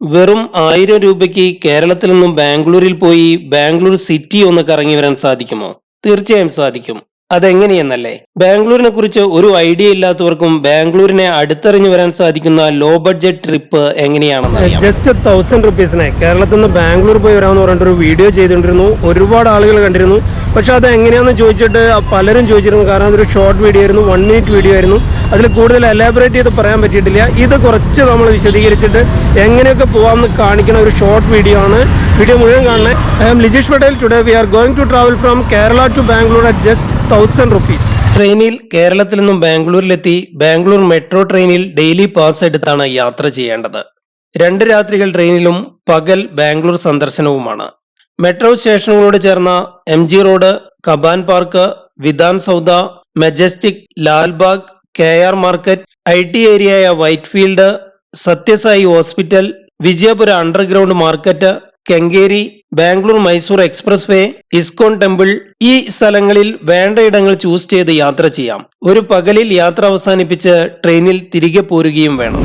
വെറും ആയിരം രൂപയ്ക്ക് കേരളത്തിൽ നിന്നും ബാംഗ്ലൂരിൽ പോയി ബാംഗ്ലൂർ സിറ്റി ഒന്ന് കറങ്ങി വരാൻ സാധിക്കുമോ? തീർച്ചയായും സാധിക്കും. അതെങ്ങനെയെന്നല്ലേ? ബാംഗ്ലൂരിനെ കുറിച്ച് ഒരു ഐഡിയ ഇല്ലാത്തവർക്കും ബാംഗ്ലൂരിനെ അടുത്തറിഞ്ഞു വരാൻ സാധിക്കുന്ന ലോ ബഡ്ജറ്റ് ട്രിപ്പ് എങ്ങനെയാണെന്ന് ജസ്റ്റ് തൗസൻഡ് റുപ്പീസിനെ കേരളത്തിൽ നിന്ന് ബാംഗ്ലൂർ പോയി വരാമെന്ന് പറഞ്ഞിട്ട് ഒരു വീഡിയോ ചെയ്തുകൊണ്ടിരുന്നു. ഒരുപാട് ആളുകൾ കണ്ടിരുന്നു. പക്ഷെ അത് എങ്ങനെയാണെന്ന് ചോദിച്ചിട്ട് പലരും ചോദിച്ചിരുന്നു. കാരണം അതൊരു ഷോർട്ട് വീഡിയോ ആയിരുന്നു വൺ മിനിറ്റ് വീഡിയോ ആയിരുന്നു. അതിൽ കൂടുതൽ എലാബറേറ്റ് ചെയ്ത് പറയാൻ പറ്റിയിട്ടില്ല. ഇത് കുറച്ച് നമ്മൾ വിശദീകരിച്ചിട്ട് എങ്ങനെയൊക്കെ പോകാമെന്ന് കാണിക്കുന്ന ഒരു ഷോർട്ട് വീഡിയോ ആണ് വീഡിയോ മുഴുവൻ കാണുന്നത് I am Lijeesh Patel today we are going to travel from Kerala to Bangalore at just thousand rupees ട്രെയിനിൽ കേരളത്തിൽ നിന്നും ബാംഗ്ലൂരിലെത്തി ബാംഗ്ലൂർ മെട്രോ ട്രെയിനിൽ ഡെയിലി പാസ് എടുത്താണ് യാത്ര ചെയ്യേണ്ടത്. രണ്ട് രാത്രികൾ ട്രെയിനിലും പകൽ ബാംഗ്ലൂർ സന്ദർശനവുമാണ്. മെട്രോ സ്റ്റേഷനുകളോട് ചേർന്ന M G road Cubbon park Vidhana Soudha Majestic Lalbagh K R market I T ഏരിയയായ Whitefield Sathya Sai hospital Vijayapura underground market Kengeri Bangalore Mysore express way ISKCON temple ഈ സ്ഥലങ്ങളിൽ വേണ്ട ഇടങ്ങൾ ചൂസ് ചെയ്ത് യാത്ര ചെയ്യാം. ഒരു പകലിൽ യാത്ര അവസാനിപ്പിച്ച് ട്രെയിനിൽ തിരികെ പോരുകയും വേണം.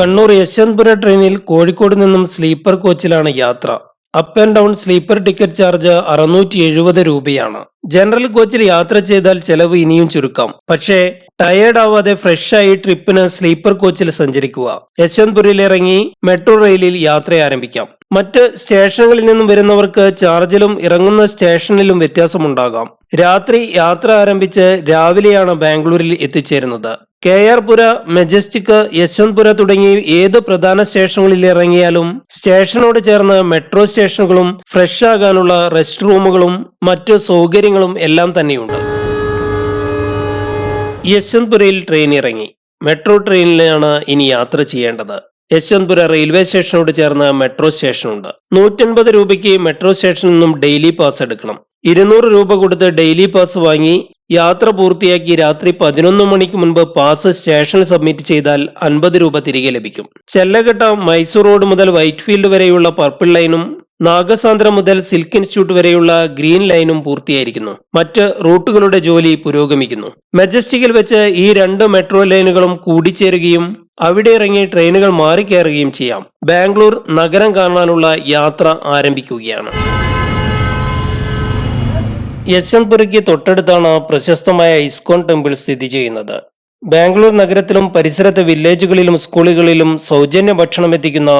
കണ്ണൂർ യശ്വന്ത്പുര ട്രെയിനിൽ കോഴിക്കോട് നിന്നും സ്ലീപ്പർ കോച്ചിലാണ് യാത്ര. Up and down sleeper ticket charge അറുന്നൂറ്റി എഴുപത് രൂപയാണ്. ജനറൽ കോച്ചിൽ യാത്ര ചെയ്താൽ ചെലവ് ഇനിയും ചുരുക്കാം. പക്ഷേ ടയേർഡ് ആവാതെ ഫ്രഷ് ആയി ട്രിപ്പിന് സ്ലീപ്പർ കോച്ചിൽ സഞ്ചരിക്കുക. യശ്വന്ത്പുരിൽ ഇറങ്ങി മെട്രോ റെയിലിൽ യാത്ര ആരംഭിക്കാം. മറ്റ് സ്റ്റേഷനുകളിൽ നിന്നും വരുന്നവർക്ക് ചാർജിലും ഇറങ്ങുന്ന സ്റ്റേഷനിലും വ്യത്യാസമുണ്ടാകാം. രാത്രി യാത്ര ആരംഭിച്ച് രാവിലെയാണ് ബാംഗ്ലൂരിൽ എത്തിച്ചേരുന്നത്. K R Pura Majestic Yeshwantpura തുടങ്ങി ഏത് പ്രധാന സ്റ്റേഷനുകളിൽ ഇറങ്ങിയാലും സ്റ്റേഷനോട് ചേർന്ന് മെട്രോ സ്റ്റേഷനുകളും ഫ്രഷ് ആകാനുള്ള റെസ്റ്റ് റൂമുകളും മറ്റ് സൗകര്യങ്ങളും എല്ലാം തന്നെയുണ്ട്. യശ്വന്ത്പുരയിൽ ട്രെയിൻ ഇറങ്ങി. മെട്രോ ട്രെയിനിലാണ് ഇനി യാത്ര ചെയ്യേണ്ടത്. യശ്വന്ത്പുര റെയിൽവേ സ്റ്റേഷനോട് ചേർന്ന് മെട്രോ സ്റ്റേഷനുണ്ട്. നൂറ്റൻപത് രൂപയ്ക്ക് മെട്രോ സ്റ്റേഷനിൽ നിന്നും ഡെയിലി പാസ് എടുക്കണം. ഇരുന്നൂറ് രൂപ കൊടുത്ത് ഡെയിലി പാസ് വാങ്ങി യാത്ര പൂർത്തിയാക്കി രാത്രി പതിനൊന്ന് മണിക്ക് മുൻപ് പാസ് സ്റ്റേഷനിൽ സബ്മിറ്റ് ചെയ്താൽ അൻപത് രൂപ തിരികെ ലഭിക്കും. ചെല്ലഘട്ട മൈസൂർ റോഡ് മുതൽ വൈറ്റ്ഫീൽഡ് വരെയുള്ള പർപ്പിൾ ലൈനും നാഗസാന്ദ്ര മുതൽ സിൽക്ക് ഇൻസ്റ്റിറ്റ്യൂട്ട് വരെയുള്ള ഗ്രീൻ ലൈനും പൂർത്തിയായിരിക്കുന്നു. മറ്റ് റൂട്ടുകളുടെ ജോലി പുരോഗമിക്കുന്നു. മെജസ്റ്റിക്കിൽ വെച്ച് ഈ രണ്ട് മെട്രോ ലൈനുകളും കൂടിച്ചേരുകയും അവിടെ ഇറങ്ങി ട്രെയിനുകൾ മാറിക്കയറുകയും ചെയ്യാം. ബാംഗ്ലൂർ നഗരം കാണാനുള്ള യാത്ര ആരംഭിക്കുകയാണ്. യശ്വന്ത്പുരയ്ക്ക് തൊട്ടടുത്താണ് പ്രശസ്തമായ ഇസ്കോൺ ടെമ്പിൾ സ്ഥിതി ചെയ്യുന്നത്. ബാംഗ്ലൂർ നഗരത്തിലും പരിസരത്തെ വില്ലേജുകളിലും സ്കൂളുകളിലും സൗജന്യ ഭക്ഷണം എത്തിക്കുന്ന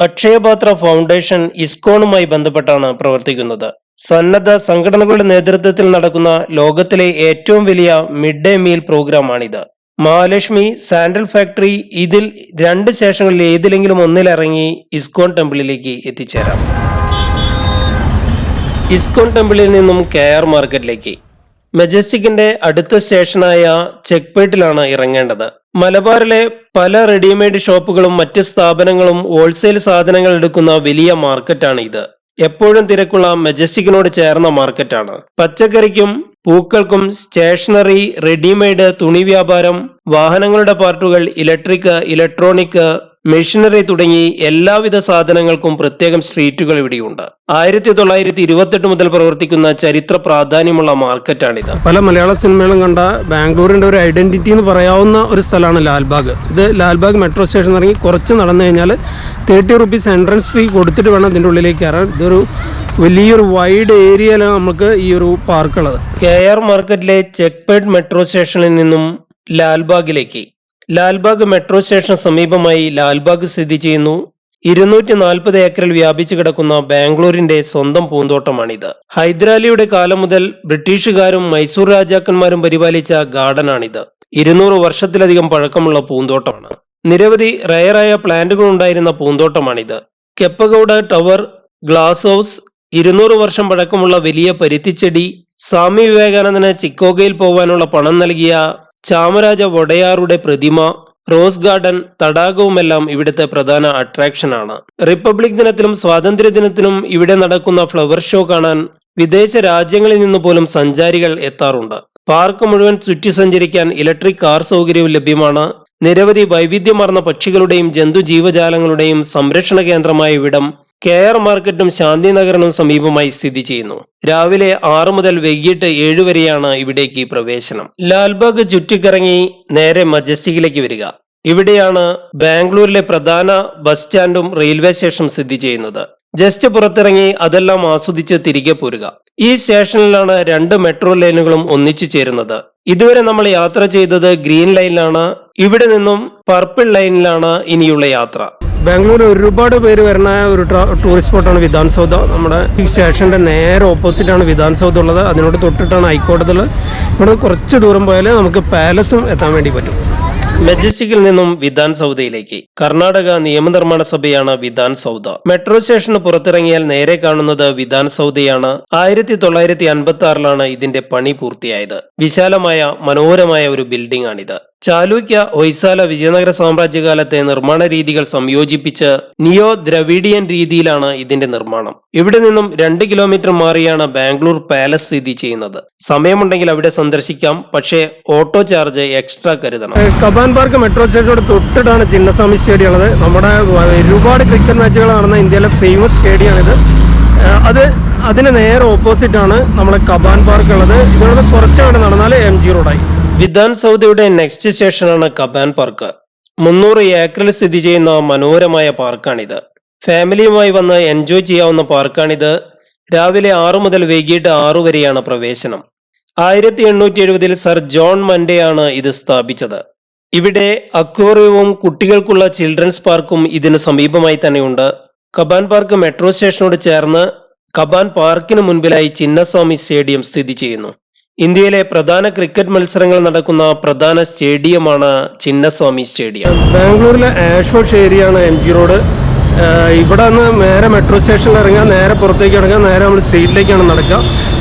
അക്ഷയപാത്ര ഫൗണ്ടേഷൻ ഇസ്കോണുമായി ബന്ധപ്പെട്ടാണ് പ്രവർത്തിക്കുന്നത്. സന്നദ്ധ സംഘടനകളുടെ നേതൃത്വത്തിൽ നടക്കുന്ന ലോകത്തിലെ ഏറ്റവും വലിയ മിഡ് ഡേ മീൽ പ്രോഗ്രാമാണിത്. മഹാലക്ഷ്മി സാൻഡൽ ഫാക്ടറി ഇതിൽ രണ്ട് സ്റ്റേഷനുകളിൽ ഏതിലെങ്കിലും ഒന്നിലിറങ്ങി ഇസ്കോൺ ടെമ്പിളിലേക്ക് എത്തിച്ചേരാം. ഇസ്കോൺ ടെമ്പിളിൽ നിന്നും കെ ആർ മാർക്കറ്റിലേക്ക്. മെജസ്റ്റിക്കിന്റെ അടുത്ത സ്റ്റേഷനായ ചെക്ക് ചെക്പേട്ടിലാണ് ഇറങ്ങേണ്ടത്. മലബാറിലെ പല റെഡിമെയ്ഡ് ഷോപ്പുകളും മറ്റ് സ്ഥാപനങ്ങളും ഹോൾസെയിൽ സാധനങ്ങൾ എടുക്കുന്ന വലിയ മാർക്കറ്റാണ് ഇത് എപ്പോഴും തിരക്കുള്ള മെജസ്റ്റിക്കിനോട് ചേർന്ന മാർക്കറ്റാണ്. പച്ചക്കറിക്കും പൂക്കൾക്കും സ്റ്റേഷനറി റെഡിമെയ്ഡ് തുണി വ്യാപാരം വാഹനങ്ങളുടെ പാർട്ടുകൾ ഇലക്ട്രിക് ഇലക്ട്രോണിക് മെഷീനറി തുടങ്ങി എല്ലാവിധ സാധനങ്ങൾക്കും പ്രത്യേകം സ്ട്രീറ്റുകൾ ഇവിടെയുണ്ട്. ആയിരത്തി തൊള്ളായിരത്തി ഇരുപത്തെട്ട് മുതൽ പ്രവർത്തിക്കുന്ന ചരിത്ര പ്രാധാന്യമുള്ള മാർക്കറ്റാണിത്. പല മലയാള സിനിമകളും കണ്ട ബാംഗ്ലൂരിന്റെ ഒരു ഐഡന്റിറ്റി എന്ന് പറയാവുന്ന ഒരു സ്ഥലമാണ് ലാൽബാഗ്. ഇത് ലാൽബാഗ് മെട്രോ സ്റ്റേഷൻ ഇറങ്ങി കുറച്ച് നടന്നു കഴിഞ്ഞാൽ തേർട്ടി റുപ്പീസ് എൻട്രൻസ് ഫീ കൊടുത്തിട്ട് വേണം ഇതിന്റെ ഉള്ളിലേക്ക് കയറാൻ. ഇതൊരു വലിയൊരു വൈഡ് ഏരിയയിലാണ് നമുക്ക് ഈ ഒരു പാർക്കുള്ളത്. കെ ആർ മാർക്കറ്റിലെ ചെക്പേഡ് മെട്രോ സ്റ്റേഷനിൽ നിന്നും ലാൽബാഗിലേക്ക്. ലാൽബാഗ് മെട്രോ സ്റ്റേഷൻ സമീപമായി ലാൽബാഗ് സ്ഥിതി ചെയ്യുന്നു. ഇരുന്നൂറ്റി നാൽപ്പത് ഏക്കറിൽ വ്യാപിച്ചു കിടക്കുന്ന ബാംഗ്ലൂരിന്റെ സ്വന്തം പൂന്തോട്ടമാണിത്. ഹൈദരാലിയുടെ കാലം മുതൽ ബ്രിട്ടീഷുകാരും മൈസൂർ രാജാക്കന്മാരും പരിപാലിച്ച ഗാർഡനാണിത്. ഇരുന്നൂറ് വർഷത്തിലധികം പഴക്കമുള്ള പൂന്തോട്ടമാണ്. നിരവധി റയറായ പ്ലാന്റുകൾ ഉണ്ടായിരുന്ന പൂന്തോട്ടമാണിത്. കെപ്പഗൌഡ ടവർ ഗ്ലാസ് ഹൗസ് ഇരുന്നൂറ് വർഷം പഴക്കമുള്ള വലിയ പരുത്തിച്ചെടി സ്വാമി വിവേകാനന്ദന് ചിക്കോഗയിൽ പോകാനുള്ള പണം നൽകിയ ചാമരാജ വൊഡയാറുടെ പ്രതിമ റോസ് ഗാർഡൻ തടാകവുമെല്ലാം ഇവിടുത്തെ പ്രധാന അട്രാക്ഷനാണ്. റിപ്പബ്ലിക് ദിനത്തിലും സ്വാതന്ത്ര്യ ദിനത്തിലും ഇവിടെ നടക്കുന്ന ഫ്ലവർ ഷോ കാണാൻ വിദേശ രാജ്യങ്ങളിൽ നിന്ന് പോലും സഞ്ചാരികൾ എത്താറുണ്ട്. പാർക്ക് മുഴുവൻ ചുറ്റി സഞ്ചരിക്കാൻ ഇലക്ട്രിക് കാർ സൗകര്യവും ലഭ്യമാണ്. നിരവധി വൈവിധ്യമാർന്ന പക്ഷികളുടെയും ജന്തു ജീവജാലങ്ങളുടെയും സംരക്ഷണ കേന്ദ്രമായ ഇവിടം കെ ആർ മാർക്കറ്റും ശാന്തിനഗറിനും സമീപമായി സ്ഥിതി ചെയ്യുന്നു. രാവിലെ ആറ് മുതൽ വൈകിട്ട് വരെയാണ് ഇവിടേക്ക് പ്രവേശനം. ലാൽബാഗ് ചുറ്റിക്കറങ്ങി നേരെ മജസ്റ്റിക്കിലേക്ക് വരിക. ഇവിടെയാണ് ബാംഗ്ലൂരിലെ പ്രധാന ബസ് സ്റ്റാൻഡും റെയിൽവേ സ്റ്റേഷനും സ്ഥിതി ചെയ്യുന്നത്. ജസ്റ്റ് പുറത്തിറങ്ങി അതെല്ലാം ആസ്വദിച്ച് തിരികെ പോരുക. ഈ സ്റ്റേഷനിലാണ് രണ്ട് മെട്രോ ലൈനുകളും ഒന്നിച്ചു ചേരുന്നത്. ഇതുവരെ നമ്മൾ യാത്ര ചെയ്തത് ഗ്രീൻ ലൈനിലാണ്. ഇവിടെ നിന്നും പർപ്പിൾ ലൈനിലാണ് ഇനിയുള്ള യാത്ര. ബാംഗ്ലൂർ ഒരുപാട് പേര് വരുന്ന ഒരു ടൂറിസ്റ്റ് സ്പോട്ടാണ് വിധാൻ സൗദ. നമ്മുടെ ഈ സ്റ്റേഷന്റെ നേരെ ഓപ്പോസിറ്റ് ആണ് വിധാൻ സൗദ ഉള്ളത്. അതിനോട് തൊട്ടിട്ടാണ് ഹൈക്കോടതി ഉള്ളത്. ഇവിടെ കുറച്ച് ദൂരം പോയാൽ നമുക്ക് പാലസും എത്താൻ വേണ്ടി പറ്റും. മെജസ്റ്റിക്കിൽ നിന്നും വിധാൻ സൗദയിലേക്ക്. കർണാടക നിയമനിർമ്മാണ സഭയാണ് വിധാൻ സൗദ. മെട്രോ സ്റ്റേഷന് പുറത്തിറങ്ങിയാൽ നേരെ കാണുന്നത് വിധാൻ സൗദയാണ്. ആയിരത്തി തൊള്ളായിരത്തി അൻപത്തി ആറിലാണ് ഇതിന്റെ പണി പൂർത്തിയായത്. വിശാലമായ മനോഹരമായ ഒരു ബിൽഡിംഗ് ആണിത് ചാലൂക്യ ഒയ്സാല വിജയനഗര സാമ്രാജ്യകാലത്തെ നിർമ്മാണ രീതികൾ സംയോജിപ്പിച്ച് നിയോ ദ്രവിഡിയൻ രീതിയിലാണ് ഇതിന്റെ നിർമ്മാണം. ഇവിടെ നിന്നും രണ്ട് കിലോമീറ്റർ മാറിയാണ് ബാംഗ്ലൂർ പാലസ് സ്ഥിതി ചെയ്യുന്നത്. സമയമുണ്ടെങ്കിൽ അവിടെ സന്ദർശിക്കാം പക്ഷേ ഓട്ടോ ചാർജ് എക്സ്ട്രാ കരുതണം. കബാൻ പാർക്ക് മെട്രോ സ്റ്റേഷനോട് തൊട്ടിട്ടാണ് ചിന്നസ്വാമി സ്റ്റേഡിയം ഉള്ളത്. നമ്മുടെ ഒരുപാട് ക്രിക്കറ്റ് മാച്ചുകൾ നടന്ന ഇന്ത്യയിലെ ഫേമസ് സ്റ്റേഡിയമാണിത് അത് അതിന് നേരെ ഓപ്പോസിറ്റ് ആണ് നമ്മുടെ കബാൻ പാർക്ക് ഉള്ളത്. ഇതിനോട് കുറച്ചവിടെ നടന്നാൽ എം ജി റോഡായി വിധാൻ സൗദയുടെ നെക്സ്റ്റ് സ്റ്റേഷനാണ് കബാൻ പാർക്ക്. മുന്നൂറ് ഏക്കറിൽ സ്ഥിതി ചെയ്യുന്ന മനോഹരമായ പാർക്കാണിത്. ഫാമിലിയുമായി വന്ന് എൻജോയ് ചെയ്യാവുന്ന പാർക്കാണിത്. രാവിലെ ആറു മുതൽ വൈകിട്ട് ആറു വരെയാണ് പ്രവേശനം. ആയിരത്തി എണ്ണൂറ്റി എഴുപതിൽ സർ ജോൺ മൻഡെയാണ് ഇത് സ്ഥാപിച്ചത്. ഇവിടെ അക്വേറിയവും കുട്ടികൾക്കുള്ള ചിൽഡ്രൻസ് പാർക്കും ഇതിന് സമീപമായി തന്നെയുണ്ട്. കബാൻ പാർക്ക് മെട്രോ സ്റ്റേഷനോട് ചേർന്ന് കബാൻ പാർക്കിന് മുൻപിലായി ചിന്നസ്വാമി സ്റ്റേഡിയം സ്ഥിതി ചെയ്യുന്നു. ഇന്ത്യയിലെ പ്രധാന ക്രിക്കറ്റ് മത്സരങ്ങൾ നടക്കുന്ന പ്രധാന സ്റ്റേഡിയമാണ് ചിന്നസ്വാമി സ്റ്റേഡിയം. ബാംഗ്ലൂരിലെ ആഷ്വർഷ് ഏരിയ ആണ് എം ജി റോഡ്. ഇവിടെ നിന്ന് നേരെ മെട്രോ സ്റ്റേഷനിൽ ഇറങ്ങുക നേരെ പുറത്തേക്ക് ഇറങ്ങുക നേരെ നമ്മൾ സ്ട്രീറ്റിലേക്കാണ് നടക്കുക.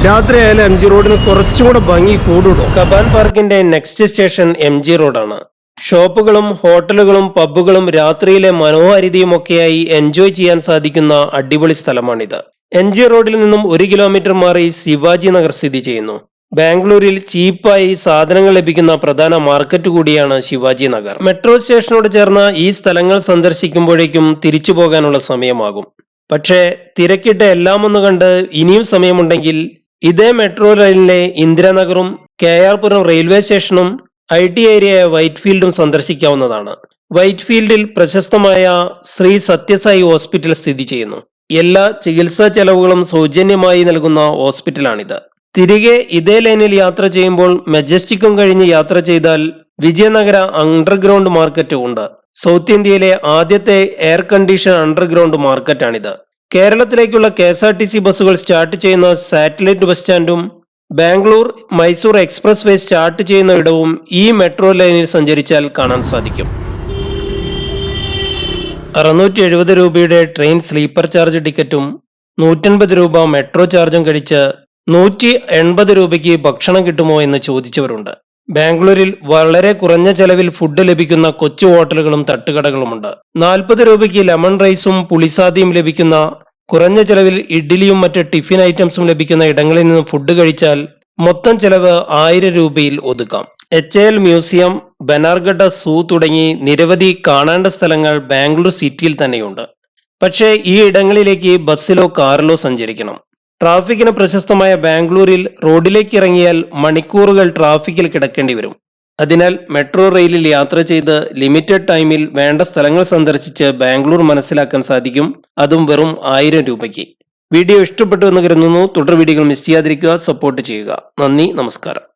രാത്രി ആയാലും എം ജി റോഡിന് കുറച്ചും കൂടെ ഭംഗി കൂടും കബാൻ പാർക്കിന്റെ നെക്സ്റ്റ് സ്റ്റേഷൻ എം ജി റോഡാണ്. ഷോപ്പുകളും ഹോട്ടലുകളും പബ്ബുകളും രാത്രിയിലെ മനോഹാരിതയും ഒക്കെയായി എൻജോയ് ചെയ്യാൻ സാധിക്കുന്ന അടിപൊളി സ്ഥലമാണിത്. എം ജി റോഡിൽ നിന്നും ഒരു കിലോമീറ്റർ മാറി ശിവാജി നഗർ സ്ഥിതി ചെയ്യുന്നു. ബാംഗ്ലൂരിൽ ചീപ്പായി സാധനങ്ങൾ ലഭിക്കുന്ന പ്രധാന മാർക്കറ്റ് കൂടിയാണ് ശിവാജി നഗർ. മെട്രോ സ്റ്റേഷനോട് ചേർന്ന ഈ സ്ഥലങ്ങൾ സന്ദർശിക്കുമ്പോഴേക്കും തിരിച്ചു പോകാനുള്ള സമയമാകും. പക്ഷേ തിരക്കിട്ട എല്ലാം ഒന്ന് കണ്ട് ഇനിയും സമയമുണ്ടെങ്കിൽ ഇതേ മെട്രോ ലൈനിലെ ഇന്ദിരാനഗറും കെ ആർ പുരം റെയിൽവേ സ്റ്റേഷനും ഐ ടി ഏരിയയായ വൈറ്റ് ഫീൽഡും സന്ദർശിക്കാവുന്നതാണ്. വൈറ്റ് ഫീൽഡിൽ പ്രശസ്തമായ ശ്രീ സത്യസായി ഹോസ്പിറ്റൽ സ്ഥിതി ചെയ്യുന്നു. എല്ലാ ചികിത്സാ ചെലവുകളും സൗജന്യമായി നൽകുന്ന ഹോസ്പിറ്റലാണിത്. തിരികെ ഇതേ ലൈനിൽ യാത്ര ചെയ്യുമ്പോൾ മെജസ്റ്റിക്കും കഴിഞ്ഞ് യാത്ര ചെയ്താൽ വിജയനഗര അണ്ടർഗ്രൗണ്ട് മാർക്കറ്റ് ഉണ്ട്. സൗത്ത് ഇന്ത്യയിലെ ആദ്യത്തെ എയർ കണ്ടീഷൻ അണ്ടർഗ്രൗണ്ട് മാർക്കറ്റാണിത്. കേരളത്തിലേക്കുള്ള K S R T C ബസ്സുകൾ സ്റ്റാർട്ട് ചെയ്യുന്ന satellite bus സ്റ്റാൻഡും Bangalore Mysore express way start ചെയ്യുന്ന ഇടവും ഈ മെട്രോ ലൈനിൽ സഞ്ചരിച്ചാൽ കാണാൻ സാധിക്കും. അറുന്നൂറ്റി എഴുപത് രൂപയുടെ ട്രെയിൻ സ്ലീപ്പർ ചാർജ് ടിക്കറ്റും നൂറ്റൻപത് രൂപ മെട്രോ ചാർജും കഴിച്ച് നൂറ്റി എൺപത് രൂപയ്ക്ക് ഭക്ഷണം കിട്ടുമോ എന്ന് ചോദിച്ചവരുണ്ട്. ബാംഗ്ലൂരിൽ വളരെ കുറഞ്ഞ ചെലവിൽ ഫുഡ് ലഭിക്കുന്ന കൊച്ചു ഹോട്ടലുകളും തട്ടുകടകളുമുണ്ട്. നാൽപ്പത് രൂപയ്ക്ക് ലെമൺ റൈസും പുളിസാദിയും ലഭിക്കുന്ന കുറഞ്ഞ ചെലവിൽ ഇഡ്ഡലിയും മറ്റ് ടിഫിൻ ഐറ്റംസും ലഭിക്കുന്ന ഇടങ്ങളിൽ നിന്ന് ഫുഡ് കഴിച്ചാൽ മൊത്തം ചെലവ് ആയിരം രൂപയിൽ ഒതുക്കാം. H L museum Bannerghatta zoo തുടങ്ങി നിരവധി കാണേണ്ട സ്ഥലങ്ങൾ ബാംഗ്ലൂർ സിറ്റിയിൽ തന്നെയുണ്ട്. പക്ഷേ ഈ ഇടങ്ങളിലേക്ക് ബസ്സിലോ കാറിലോ സഞ്ചരിക്കണം. ട്രാഫിക്കിന് പ്രശസ്തമായ ബാംഗ്ലൂരിൽ റോഡിലേക്ക് ഇറങ്ങിയാൽ മണിക്കൂറുകൾ ട്രാഫിക്കിൽ കിടക്കേണ്ടി വരും. അതിനാൽ മെട്രോ റെയിലിൽ യാത്ര ചെയ്ത് ലിമിറ്റഡ് ടൈമിൽ വേണ്ട സ്ഥലങ്ങൾ സന്ദർശിച്ച് ബാംഗ്ലൂർ മനസ്സിലാക്കാൻ സാധിക്കും. അതും വെറും ആയിരം രൂപയ്ക്ക്. വീഡിയോ ഇഷ്ടപ്പെട്ടു എന്ന് കരുതുന്നു. തുടർ വീഡിയോകൾ മിസ് ചെയ്യാതിരിക്കുക. സപ്പോർട്ട് ചെയ്യുക. നന്ദി. നമസ്കാരം.